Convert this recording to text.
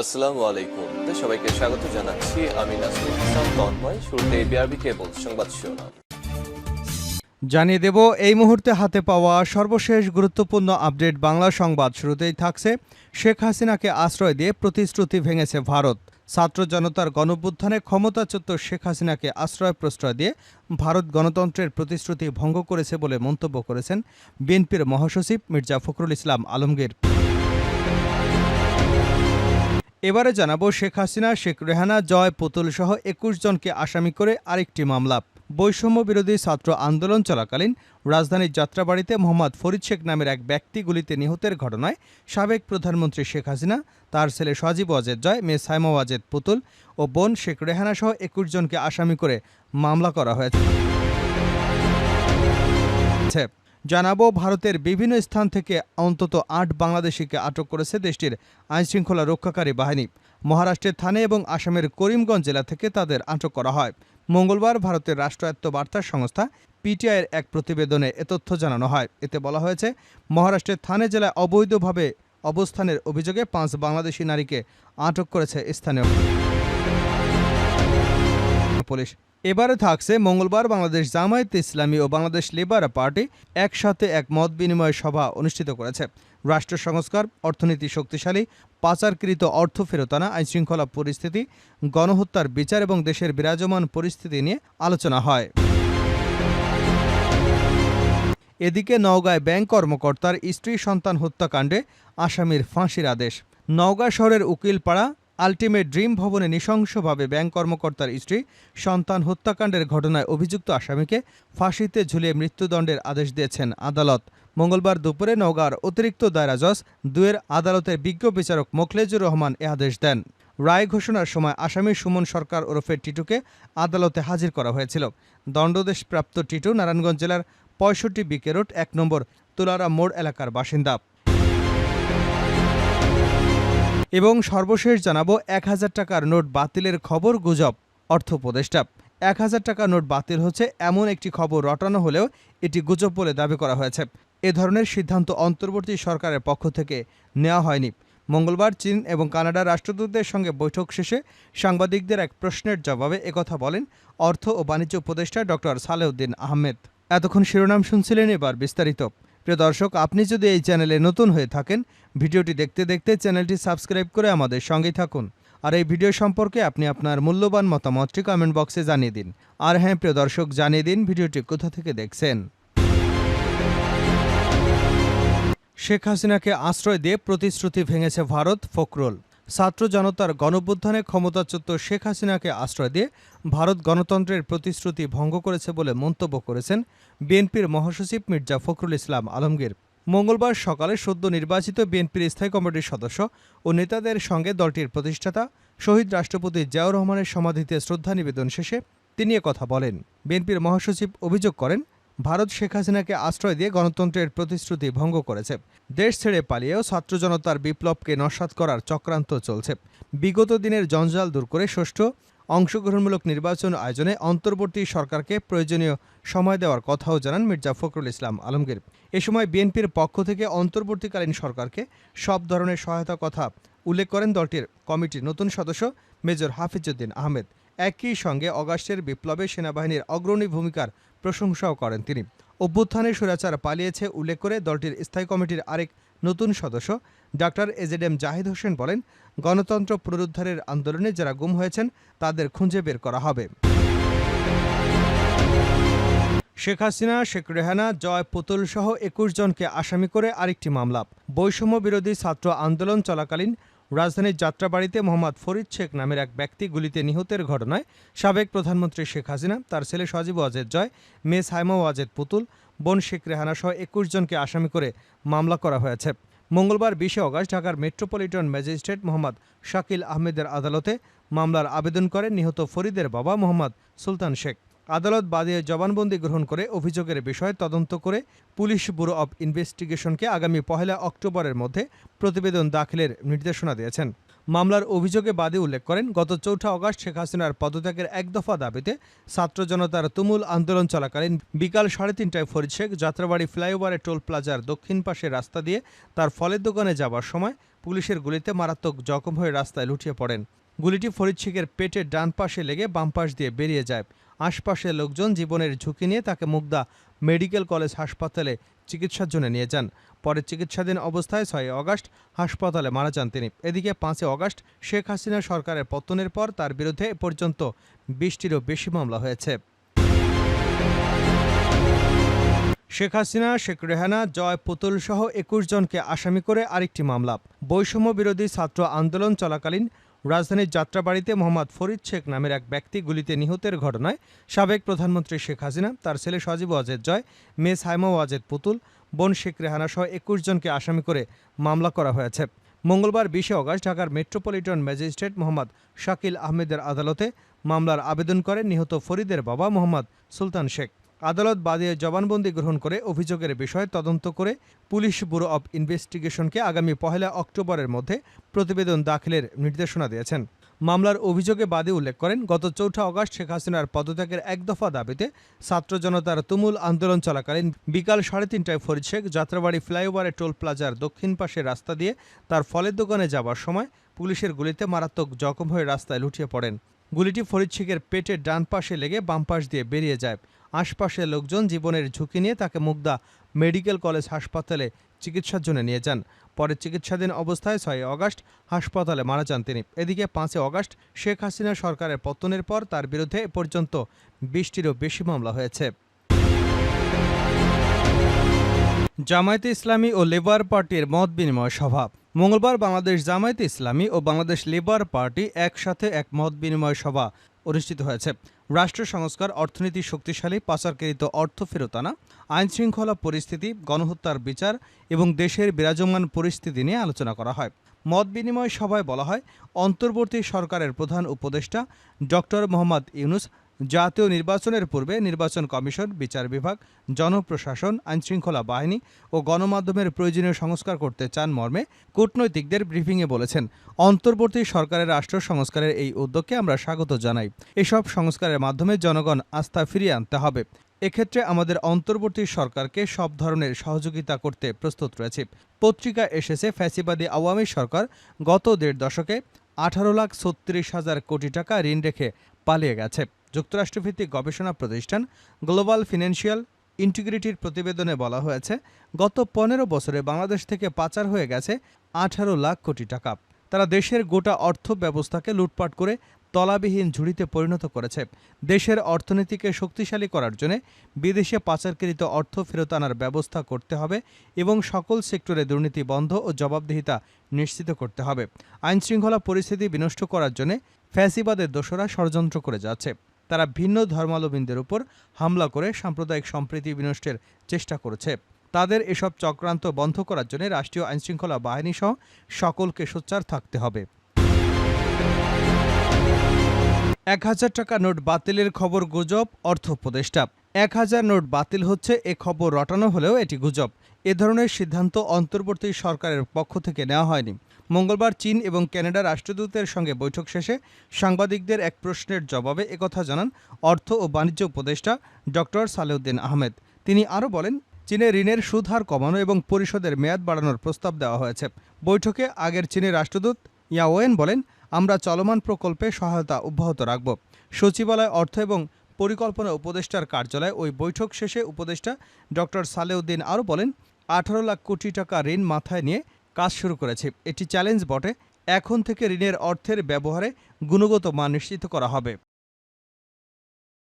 আসসালামু আলাইকুম। সবাইকে স্বাগত জানাচ্ছি। আমি ইসলাম, তন্ময়। শুরুতে বিআরবি কেবল সংবাদ শিরোনাম। জানিয়ে দেব, এই মুহূর্তে হাতে পাওয়া সর্বশেষ গুরুত্বপূর্ণ আপডেট বাংলা সংবাদ শুরুতেই থাকছে। শেখ হাসিনাকে আশ্রয় দিয়ে প্রতিশ্রুতি ভেঙেছে ভারত। ছাত্র জনতার গণভ্যুত্থানে ক্ষমতাচ্যুত শেখ হাসিনাকে আশ্রয় প্রশ্রয় দিয়ে ভারত গণতন্ত্রের প্রতিশ্রুতি ভঙ্গ করেছে বলে মন্তব্য করেছেন বিএনপির মহাসচিব মির্জা ফখরুল ইসলাম আলমগীর। এবারে জানাব শেখ হাসিনা, শেখ রেহানা, জয় পুতুল সহ একুশ জনকে আসামি করে আরেকটি মামলা বৈষম্য বিরোধী ছাত্র আন্দোলন চলাকালীন রাজধানীর যাত্রাবাড়িতে মোহাম্মদ ফরিদ শেখ নামের এক ব্যক্তি গুলিতে নিহতের ঘটনায় সাবেক প্রধানমন্ত্রী শেখ হাসিনা, তার ছেলে সজীব ওয়াজেদ জয়, মেয়ে সাইমা ওয়াজেদ পুতুল ও বোন শেখ রেহানা সহ একুশ জনকে আসামি করে মামলা করা হয়েছে। জানাব, ভারতের বিভিন্ন স্থান থেকে অন্তত আট বাংলাদেশিকে আটক করেছে দেশটির আইনশৃঙ্খলা রক্ষাকারী বাহিনী। মহারাষ্ট্রের থানে এবং আসামের করিমগঞ্জ জেলা থেকে তাদের আটক করা হয়। মঙ্গলবার ভারতের রাষ্ট্রায়ত্ত বার্তা সংস্থা পিটিআইয়ের এক প্রতিবেদনে এ তথ্য জানানো হয়। এতে বলা হয়েছে, মহারাষ্ট্রের থানে জেলায় অবৈধভাবে অবস্থানের অভিযোগে পাঁচ বাংলাদেশি নারীকে আটক করেছে স্থানীয় পুলিশ। এবারে থাকছে মঙ্গলবার বাংলাদেশ জামায়াত ইসলামী ও বাংলাদেশ লেবার পার্টি একসাথে এক মত বিনিময় সভা অনুষ্ঠিত করেছে। রাষ্ট্র সংস্কার, অর্থনীতি শক্তিশালী, পাচারকৃত অর্থ ফেরত আনা, আইনশৃঙ্খলা পরিস্থিতি, গণহত্যার বিচার এবং দেশের বিরাজমান পরিস্থিতি নিয়ে আলোচনা হয়। এদিকে নওগাঁয় ব্যাংক কর্মকর্তার স্ত্রী সন্তান হত্যাকাণ্ডে আসামির ফাঁসির আদেশ। নওগাঁ শহরের উকিলপাড়া আলটিমেট ড্রিম ভবনে নৃশংসভাবে ব্যাংক কর্মকর্তার স্ত্রী, সন্তান হত্যাকাণ্ডের ঘটনায় অভিযুক্ত আসামিকে ফাঁসিতে ঝুলিয়ে মৃত্যুদণ্ডের আদেশ দিয়েছেন আদালত। মঙ্গলবার দুপুরে নওগাঁর অতিরিক্ত দায়রা জজ দুয়ের আদালতের বিজ্ঞ বিচারক মোখলেজুর রহমান এ আদেশ দেন। রায় ঘোষণার সময় আসামি সুমন সরকার ওরফে টিটুকে আদালতে হাজির করা হয়েছিল। দণ্ডদেশপ্রাপ্ত টিটু নারায়ণগঞ্জ জেলার পঁয়ষট্টি বিকে রোড, এক নম্বর তুলারা মোড় এলাকার বাসিন্দা। এবং সর্বশেষ জানাব এক হাজার টাকার নোট বাতিলের খবর গুজব, অর্থ উপদেষ্টা। এক হাজার টাকার নোট বাতিল হচ্ছে এমন একটি খবর রটানো হলেও এটি গুজব বলে দাবি করা হয়েছে। এ ধরনের সিদ্ধান্ত অন্তর্বর্তী সরকারের পক্ষ থেকে নেওয়া হয়নি। মঙ্গলবার চীন এবং কানাডার রাষ্ট্রদূতদের সঙ্গে বৈঠক শেষে সাংবাদিকদের এক প্রশ্নের জবাবে একথা বলেন অর্থ ও বাণিজ্য উপদেষ্টা ডক্টর সালেউদ্দিন আহমেদ। এতক্ষণ শিরোনাম শুনছিলেন এবার বিস্তারিত। প্রিয় দর্শক, আপনি যদি এই চ্যানেলে নতুন হয়ে থাকেন, ভিডিওটি দেখতে দেখতে চ্যানেলটি সাবস্ক্রাইব করে আমাদের সঙ্গেই থাকুন। আর এই ভিডিও সম্পর্কে আপনি আপনার মূল্যবান মতামতটি কমেন্ট বক্সে জানিয়ে দিন। আর হ্যাঁ প্রিয় দর্শক, জানিয়ে দিন ভিডিওটি কোথা থেকে দেখছেন। শেখ হাসিনাকে আশ্রয় দিয়ে প্রতিশ্রুতি ভেঙেছে ভারত, ফখরুল। ছাত্র জনতার গণভ্যুত্থানে ক্ষমতাচ্যুত শেখ হাসিনাকে আশ্রয় দিয়ে ভারত গণতন্ত্রের প্রতিশ্রুতি ভঙ্গ করেছে বলে মন্তব্য করেছেন বিএনপির মহাসচিব মির্জা ফখরুল ইসলাম আলমগীর। মঙ্গলবার সকালে সদ্য নির্বাচিত বিএনপির স্থায়ী কমিটির সদস্য ও নেতাদের সঙ্গে দলটির প্রতিষ্ঠাতা শহীদ রাষ্ট্রপতি জিয়াউর রহমানের সমাধিতে শ্রদ্ধা নিবেদন শেষে তিনি কথা বলেন। বিএনপির মহাসচিব অভিযোগ করেন ভারত শেখ হাসিনাকে আশ্রয় দিয়ে গণতন্ত্রের প্রতিশ্রুতি ভঙ্গ করেছে। দেশ ছেড়ে পালিয়েও ছাত্র জনতার বিপ্লবকে নস্বাত করার চক্রান্ত চলছে। বিগত দিনের জঞ্জাল দূর করে ষষ্ঠ অংশগ্রহণমূলক নির্বাচন আয়োজনে অন্তর্বর্তী সরকারকে প্রয়োজনীয় সময় দেওয়ার কথাও জানান মির্জা ফখরুল ইসলাম আলমগীর। এ সময় বিএনপির পক্ষ থেকে অন্তর্বর্তীকালীন সরকারকে সব ধরনের সহায়তা কথা উল্লেখ করেন দলটির কমিটির নতুন সদস্য মেজর হাফিজউদ্দিন আহমেদ। একই সঙ্গে অগাস্টের বিপ্লবে সেনাবাহিনীর অগ্রণী ভূমিকার প্রশংসাও করেন তিনি। অভ্যুত্থানে সুরাচার পালিয়েছে উল্লেখ করে দলটির স্থায়ী কমিটির আরেক নতুন সদস্য, doctor AZ M Zahid Hossain বলেন, গণতন্ত্র পুনরুদ্ধারের আন্দোলনে যারা গুম হয়েছেন, তাদের খুঁজে বের করা হবে। শেখ হাসিনা, শেখ রেহানা, জয় পুতুল সহ একুশ জনকে আসামি করে আরেকটি মামলা। বৈষম্য বিরোধী ছাত্র আন্দোলন চলাকালীন রাজধানীর যাত্রাবাড়িতে মোহাম্মদ ফরিদ শেখ নামের এক ব্যক্তি গুলিতে নিহতের ঘটনায় সাবেক প্রধানমন্ত্রী শেখ হাসিনা, তার ছেলে সজীব ওয়াজেদ জয়, মেয়ে সাইমা ওয়াজেদ পুতুল, বোন শেখ রেহানা সহ একুশ জনকে আসামি করে মামলা করা হয়েছে। মঙ্গলবার বিশে অগস্ট ঢাকার মেট্রোপলিটন ম্যাজিস্ট্রেট মোহাম্মদ শাকিল আহমেদের আদালতে মামলার আবেদন করেন নিহত ফরিদের বাবা মোহাম্মদ সুলতান শেখ। আদালত বাদে জবানবন্দি গ্রহণ করে অভিযোগের বিষয়ে তদন্ত করে পুলিশ ব্যুরো অব ইনভেস্টিগেশনকে আগামী পহেলা অক্টোবরের মধ্যে প্রতিবেদন দাখিলের নির্দেশনা দিয়েছেন। মামলার অভিযোগে বাদে উল্লেখ করেন, গত চৌঠা অগাস্ট শেখ হাসিনার পদত্যাগের এক দফা দাবিতে ছাত্র জনতার তুমুল আন্দোলন চলাকালীন বিকাল সাড়ে তিনটায় ফরিদ শেখ যাত্রাবাড়ি ফ্লাইওভারে টোল প্লাজার দক্ষিণ পাশে রাস্তা দিয়ে তার ফলের দোকানে যাবার সময় পুলিশের গুলিতে মারাত্মক জখম হয়ে রাস্তায় লুটিয়ে পড়েন। গুলিটি ফরিদ শেখের পেটের ডান পাশে লেগে বাম পাশ দিয়ে বেরিয়ে যায়। আশপাশের লোকজন জীবনের ঝুঁকি নিয়ে তাকে মুগদা মেডিকেল কলেজ হাসপাতালে চিকিৎসার জন্য নিয়ে যান। পরে চিকিৎসাধীন অবস্থায় ছয় অগাস্ট হাসপাতালে মারা যান তিনি। এদিকে পাঁচই অগাস্ট শেখ হাসিনা সরকারের পতনের পর তার বিরুদ্ধে এ পর্যন্ত বিশটিরও বেশি মামলা হয়েছে। শেখ হাসিনা, শেখ রেহানা, জয় পুতুল সহ একুশ জনকে আসামি করে আরেকটি মামলা। বৈষম্য বিরোধী ছাত্র আন্দোলন চলাকালীন রাজধানীর যাত্রাবাড়িতে মোহাম্মদ ফরিদ শেখ নামের এক ব্যক্তি গুলিতে নিহতের ঘটনায় সাবেক প্রধানমন্ত্রী শেখ হাসিনা, তার ছেলে সজীব ওয়াজেদ জয়, মেয়ে সাইমা ওয়াজেদ পুতুল, বোন শেখ রেহানা সহ একুশ জনকে আসামি করে মামলা করা হয়েছে। মঙ্গলবার বিশে অগস্ট ঢাকার মেট্রোপলিটন ম্যাজিস্ট্রেট মোহাম্মদ শাকিল আহমেদের আদালতে মামলার আবেদন করেন নিহত ফরিদের বাবা মোহাম্মদ সুলতান শেখ। আদালত বাদিয়ে জবানবন্দি গ্রহণ করে অভিযোগের বিষয়ে তদন্ত করে পুলিশ ব্যুরো অব ইনভেস্টিগেশনকে আগামী পহেলা অক্টোবরের মধ্যে প্রতিবেদন দাখিলের নির্দেশনা দিয়েছেন। মামলার অভিযোগে বাদী উল্লেখ করেন, গত চৌঠা অগস্ট শেখ হাসিনার পদত্যাগের এক দফা দাবিতে ছাত্র জনতার তুমুল আন্দোলন চলাকালীন বিকাল সাড়ে তিনটায় ফরিদ শেখ যাত্রাবাড়ি ফ্লাইওভারে টোল প্লাজার দক্ষিণ পাশে রাস্তা দিয়ে তার ফলের দোকানে যাবার সময় পুলিশের গুলিতে মারাত্মক জখম হয়ে রাস্তায় লুটিয়ে পড়েন। গুলিটি ফরিদ শেখের পেটের ডান পাশে লেগে বাম পাশ দিয়ে বেরিয়ে যায়। আশপাশের লোকজন জীবনের ঝুঁকি নিয়ে তাকে মুগদা মেডিকেল কলেজ হাসপাতালে চিকিৎসার জন্য নিয়ে যান। পরে চিকিৎসাধীন অবস্থায় ছয় অগাস্ট হাসপাতালে মারা যান তিনি। এদিকে পাঁচই অগাস্ট শেখ হাসিনা সরকারের পতনের পর তার বিরুদ্ধে এ পর্যন্ত বিশটিরও বেশি মামলা হয়েছে। জামায়াতে ইসলামী ও লেবার পার্টির মত বিনিময় সভা। মঙ্গলবার বাংলাদেশ জামায়াতে ইসলামী ও বাংলাদেশ লেবার পার্টি একসাথে এক মত বিনিময় সভা অনুষ্ঠিত হয়েছে। রাষ্ট্র সংস্কার, অর্থনীতি শক্তিশালী, পাচারকৃত অর্থ ফেরত আনা আইন শৃঙ্খলা পরিস্থিতি, গণহত্যার বিচার এবং দেশের বিরাজমান পরিস্থিতি নিয়ে আলোচনা করা হয়। মত বিনিময় সভায় বলা হয়, অন্তর্বর্তী সরকারের প্রধান উপদেষ্টা ডক্টর মোহাম্মদ ইউনুস জাতীয় নির্বাচনের পূর্বে নির্বাচন কমিশন, বিচার বিভাগ, জনপ্রশাসন, আইনশৃঙ্খলা বাহিনী ও গণমাধ্যমের প্রয়োজনীয় সংস্কার করতে চান মর্মে কূটনৈতিকদের ব্রিফিংয়ে বলেছেন, অন্তর্বর্তী সরকারের রাষ্ট্র সংস্কারের এই উদ্যোগকে আমরা স্বাগত জানাই। এসব সংস্কারের মাধ্যমে জনগণ আস্থা ফিরিয়ে আনতে হবে। এক্ষেত্রে আমাদের অন্তর্বর্তী সরকারকে সব ধরনের সহযোগিতা করতে প্রস্তুত রয়েছে। পত্রিকা এসেছে, ফ্যাসিবাদী আওয়ামী সরকার গত দেড় দশকে আঠারো লাখ ছত্রিশ হাজার কোটি টাকা ঋণ রেখে পালিয়ে গেছে। যুক্তরাষ্ট্রভিত্তিক গবেষণা প্রতিষ্ঠান গ্লোবাল ফিনান্সিয়াল ইন্টিগ্রিটির প্রতিবেদনে বলা হয়েছে, গত পনেরো বছরে বাংলাদেশ থেকে পাচার হয়ে গেছে আঠারো লাখ কোটি টাকা। তারা দেশের গোটা অর্থ ব্যবস্থাকে লুটপাট করে তলাবিহীন ঝুড়িতে পরিণত করেছে। দেশের অর্থনীতিকে শক্তিশালী করার জন্য বিদেশে পাচারকৃত অর্থ ফেরত আনার ব্যবস্থা করতে হবে এবং সকল সেক্টরে দুর্নীতি বন্ধ ও জবাবদিহিতা নিশ্চিত করতে হবে। আইনশৃঙ্খলা পরিস্থিতি বিনষ্ট করার জন্য ফ্যাসিবাদের দোষরা ষড়যন্ত্র করে যাচ্ছে। তারা ভিন্ন ধর্মাবলম্বীদের উপর হামলা করে সাম্প্রদায়িক সম্প্রীতি বিনষ্টের চেষ্টা করেছে। তাদের এসব চক্রান্ত বন্ধ করার জন্য রাষ্ট্রীয় আইনশৃঙ্খলা বাহিনী সহ সকলকে সোচ্চার থাকতে হবে। এক হাজার টাকা নোট বাতিলের খবর গুজব, অর্থ উপদেষ্টা। এক হাজার নোট বাতিল হচ্ছে, এ খবর রটানো হলেও এটি গুজব। এ ধরনের সিদ্ধান্ত অন্তর্বর্তী সরকারের পক্ষ থেকে নেওয়া হয়নি। মঙ্গলবার চীন এবং কানাডা রাষ্ট্রদূতের সঙ্গে বৈঠক শেষে সাংবাদিকদের এক প্রশ্নের জবাবে একথা জানান অর্থ ও বাণিজ্য উপদেষ্টা ডক্টর সালেউদ্দিন আহমেদ। তিনি আরও বলেন, চীনে ঋণের সুদ হার কমানো এবং পরিশোধের মেয়াদ বাড়ানোর প্রস্তাব দেওয়া হয়েছে। বৈঠকে আগের চীনের রাষ্ট্রদূত ইয়াওয়েন বলেন, আমরা চলমান প্রকল্পে সহায়তা অব্যাহত রাখব। সচিবালয় অর্থ এবং পরিকল্পনা উপদেষ্টার কার্যালয়ে ওই বৈঠক শেষে উপদেষ্টা ডক্টর সালেউদ্দিন আরও বলেন, আঠারো লাখ কোটি টাকা ঋণ মাথায় নিয়ে কাজ শুরু করেছে। এটি চ্যালেঞ্জ বটে। এখন থেকে ঋণের অর্থের ব্যবহারে গুণগত মান নিশ্চিত করা হবে।